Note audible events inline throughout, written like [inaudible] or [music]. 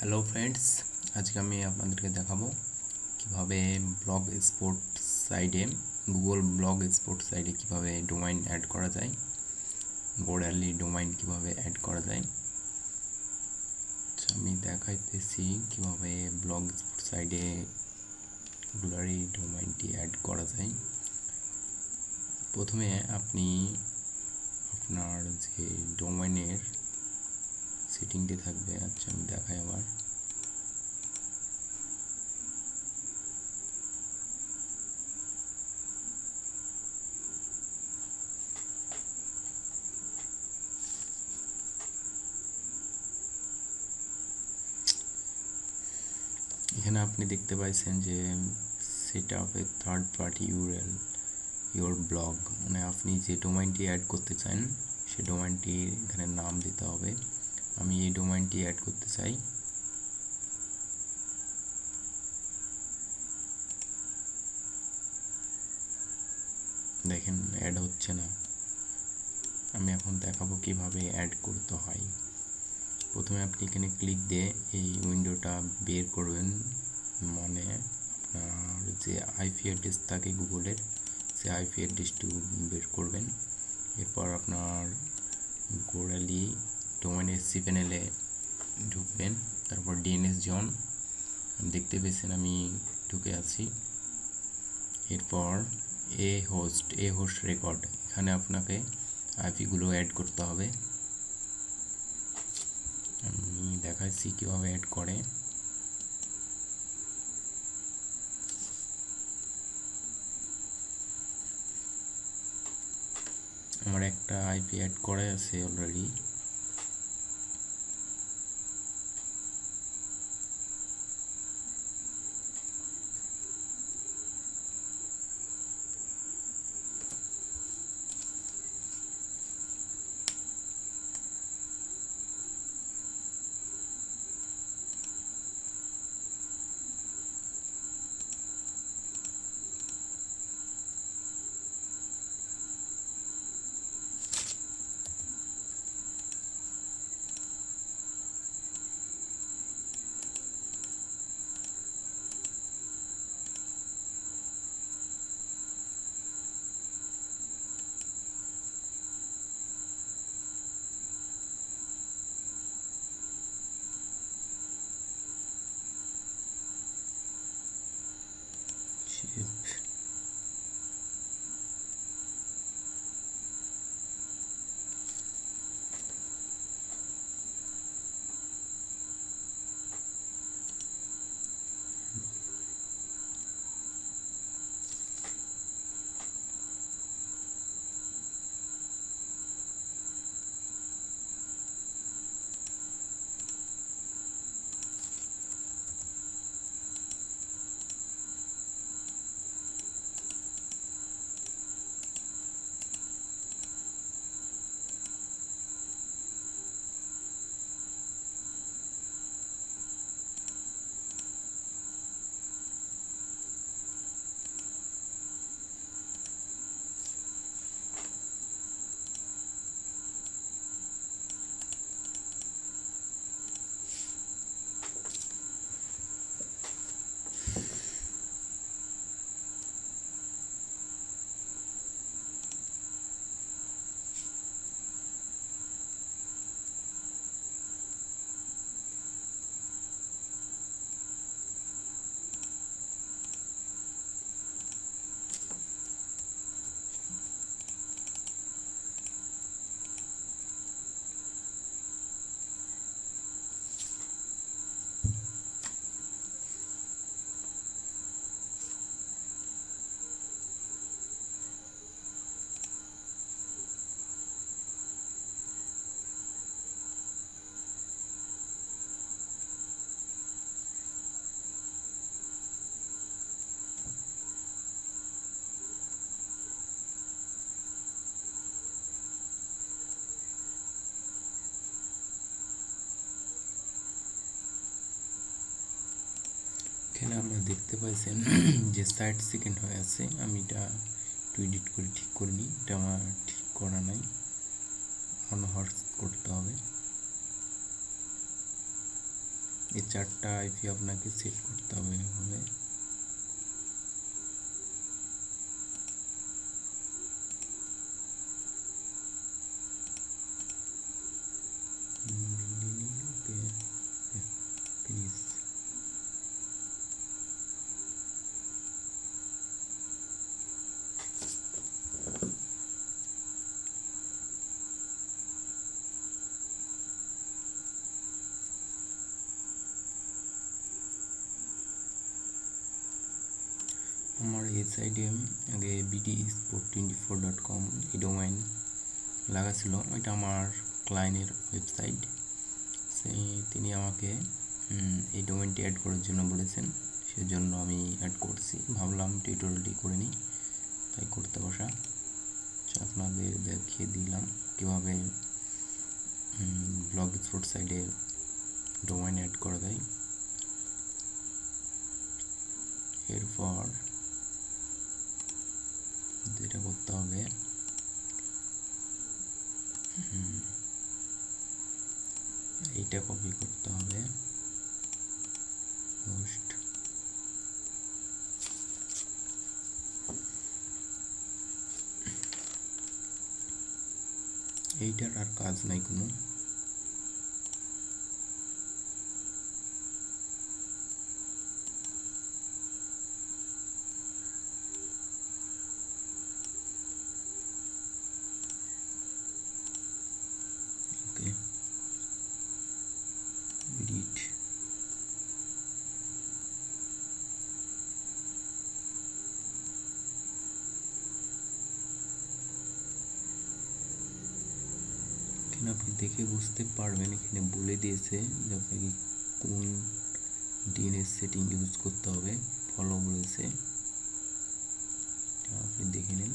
Hello friends আজকে আমি আপনাদেরকে দেখাবো কীভাবে ব্লগ স্পোর্ট সাইডে গুগল ব্লগ স্পোর্ট সাইডে কীভাবে ডোমাইন অ্যাড করা যায় গোড়ালি ডোমাইন কীভাবে অ্যাড করা যায়। আচ্ছা, আমি দেখাইতেছি কীভাবে ব্লগ স্পোর্ট সাইডে গুলারি ডোমাইনটি অ্যাড করা যায়। প্রথমে আপনি আপনার যে ডোমাইনের সেটিংটি থাকবে। আচ্ছা আমি দেখাই আবার। এখানে আপনি দেখতে পাইছেন যে set up a third party URL your blog মানে আপনি যে ডোমাইনটি অ্যাড করতে চান, সে ডোমাইনটি এখানে নাম দিতে হবে। আমি এই ডোমাইনটি অ্যাড করতে চাই। দেখেন অ্যাড হচ্ছে না। আমি এখন দেখাবো কীভাবে অ্যাড করতে হয়। প্রথমে আপনি এখানে ক্লিক দিয়ে এই উইন্ডোটা বের করবেন। মানে আপনার যে আইপি অ্যাড্রেস থাকে গুগলের সে আইপি অ্যাড্রেসটু বের করবেন। এরপর আপনার গোড়ালি ডোমাইন এসসি প্যানেলে ঢুকবেন। তারপর ডিএনএস জন দেখতে পেয়েছেন, আমি ঢুকে আছি। এরপর A host A host record, এখানে আপনাকে আইপিগুলো অ্যাড করতে হবে। আমি দেখাচ্ছি কীভাবে অ্যাড করে। আমার একটা আইপি অ্যাড করা আছে অলরেডি। এখানে আমরা দেখতে পাইছেন [clears throat] যে ষাট সেকেন্ড হয়ে আছে। আমি এটা একটু এডিট করে ঠিক করে নিই। এটা আমার ঠিক করা নাই। অন হর্স করতে হবে। এই চারটা আইপি আপনাকে সেট করতে হবে এভাবে। প্লিজ আমার এই সাইডে আগে BD sport twenty four dot com এই ডোমাইন লাগা ছিল এটা আমার ক্লায়েন্টের ওয়েবসাইট সেই তিনি আমাকে এই ডোমেনটি অ্যাড করার জন্য বলেছেন, সেজন্য আমি অ্যাড করছি। ভাবলাম টিউটোরিয়ালটি করে নিই, তাই করতে বসা। আপনাদের দেখিয়ে দিলাম কীভাবে ব্লগ স্পোর্ট সাইডে ডোমাইন অ্যাড করা যায়। এরপর যেটা করতে হবে এইটা কপি করতে হবে পোস্ট এইটার আর কাজ নাই কোনো ওকে এডিট এখানে আপনি দেখে বুঝতে পারবেন, এখানে বলে দিয়েছে যে আপনাকে কোন ডিএনএস সেটিং ইউজ করতে হবে ফলো বলেছে। আপনি দেখে নিন।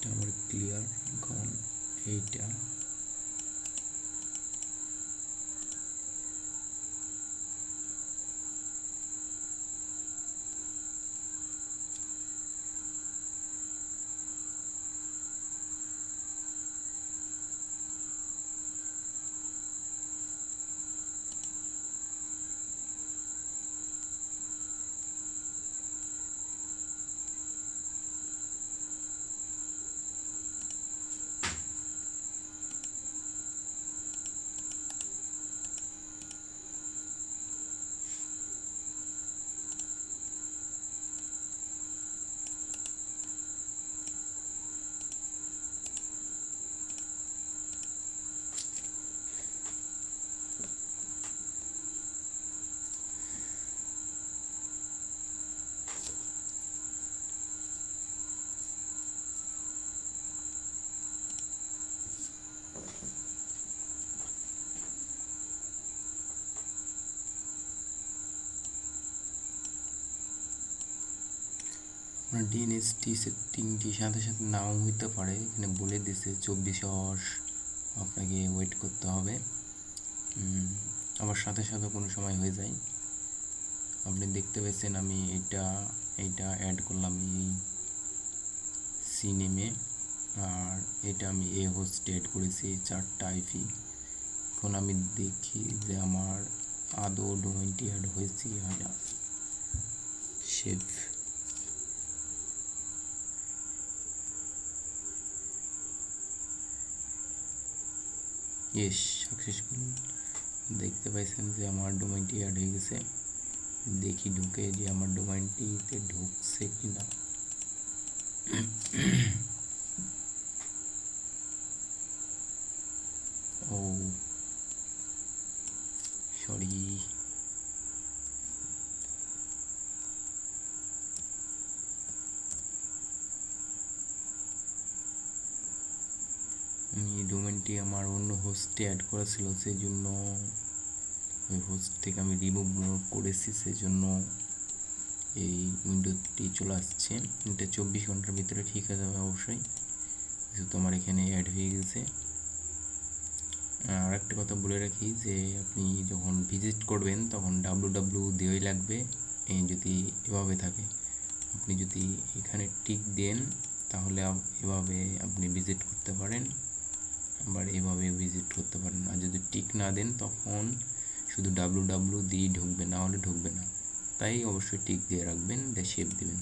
এটা আমার ক্লিয়ার এখন এইটা আপনার ডিএনএসটি সেটিংটি সাথে সাথে নাও হইতে পারে। এখানে বলে দিছে, চব্বিশ আওয়ার্স আপনাকে ওয়েট করতে হবে। আবার সাথে সাথে কোনো সময় হয়ে যায়। আপনি দেখতে পেয়েছেন আমি এটা এইটা অ্যাড করলাম এই সিনেমে আর এটা আমি এ হোস্ট অ্যাড করেছি চারটা আইপি এখন আমি দেখি যে আমার আদৌ ডোমেনটি অ্যাড হয়েছে কি হয় না শেফ ইয়েস সাকসেসফুল দেখতে পাইছেন যে আমার ডোমাইনটি অ্যাড হয়ে গেছে। দেখি ঢুকে যে আমার ডোমাইনটিতে ঢুকছে কি না ও সরি আমি ডোমেনটি আমার অন্য হোস্টে অ্যাড করা ছিল সেই জন্য ওই হোস্ট থেকে আমি রিমুভ করেছি সেই জন্য এই উইন্ডোটি চলে আসছে। এটা চব্বিশ ঘণ্টার ভিতরে ঠিক হয়ে যাবে অবশ্যই, যেহেতু আমার এখানে অ্যাড হয়ে গেছে। আর একটা কথা বলে রাখি যে, আপনি যখন ভিজিট করবেন, তখন ডাব্লু ডাব্লু দেওয়াই লাগবে। যদি এভাবে থাকে, আপনি যদি এখানে টিক দেন, তাহলে এভাবে আপনি ভিজিট করতে পারেন। আবার এভাবে ভিজিট করতে পারেন। আর যদি টিক না দেন, তখন শুধু ডাব্লু ডাব্লু দিয়ে ঢুকবে না, হলে ঢুকবে না। তাই অবশ্যই টিক দিয়ে রাখবেন, দিয়ে শেপ দিবেন।